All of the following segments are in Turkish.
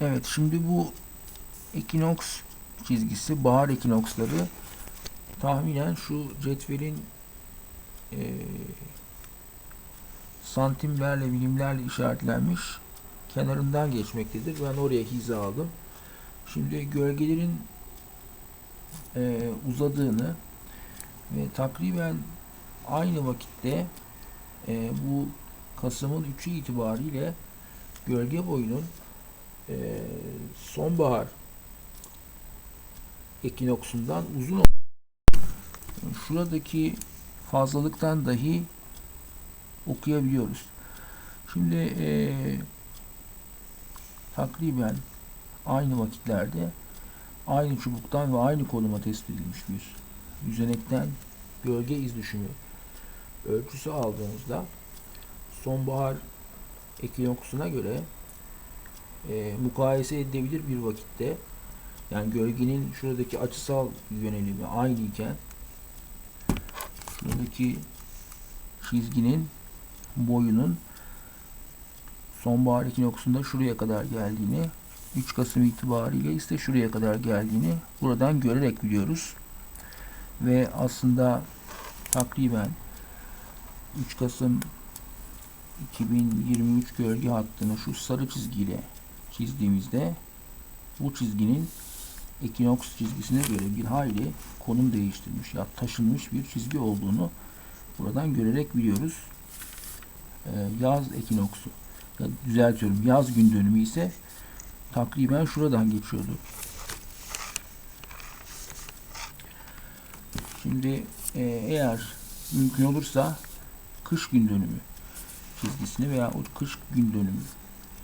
Evet şimdi bu ekinoks çizgisi bahar ekinoksları tahminen şu cetvelin e, santimlerle milimlerle işaretlenmiş kenarından geçmektedir. Ben oraya hiza aldım. Şimdi gölgelerin e, uzadığını ve takriben aynı vakitte e, bu Kasım'ın 3'ü itibariyle gölge boyunun e, sonbahar ekinoksundan uzun şuradaki fazlalıktan dahi okuyabiliyoruz. Şimdi e, takriben aynı vakitlerde aynı çubuktan ve aynı konuma tespit edilmiş bir düzenekten gölge iz düşümü ölçüsü aldığımızda sonbahar ekinoksuna göre e, mukayese edilebilir bir vakitte yani gölgenin şuradaki açısal yönelimi aynı iken şuradaki çizginin boyunun sonbahar ekinoksunda şuraya kadar geldiğini 3 Kasım itibariyle ise şuraya kadar geldiğini buradan görerek biliyoruz. Ve aslında takriben 3 Kasım 2023 gölge hattını şu sarı çizgiyle çizdiğimizde bu çizginin ekinoks çizgisine göre bir hayli konum değiştirmiş ya taşınmış bir çizgi olduğunu buradan görerek biliyoruz. Ee, yaz ekinoksu ya düzeltiyorum yaz gün dönümü ise takriben şuradan geçiyordu. Şimdi e, eğer mümkün olursa kış gün dönümü çizgisini veya o kış gün dönümü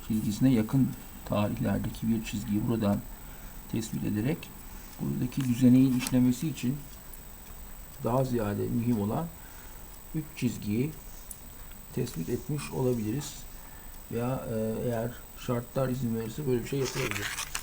çizgisine yakın tarihlerdeki bir çizgiyi buradan tespit ederek buradaki düzeneğin işlemesi için daha ziyade mühim olan üç çizgiyi tespit etmiş olabiliriz. Veya e, eğer şartlar izin verirse böyle bir şey yapılabilir.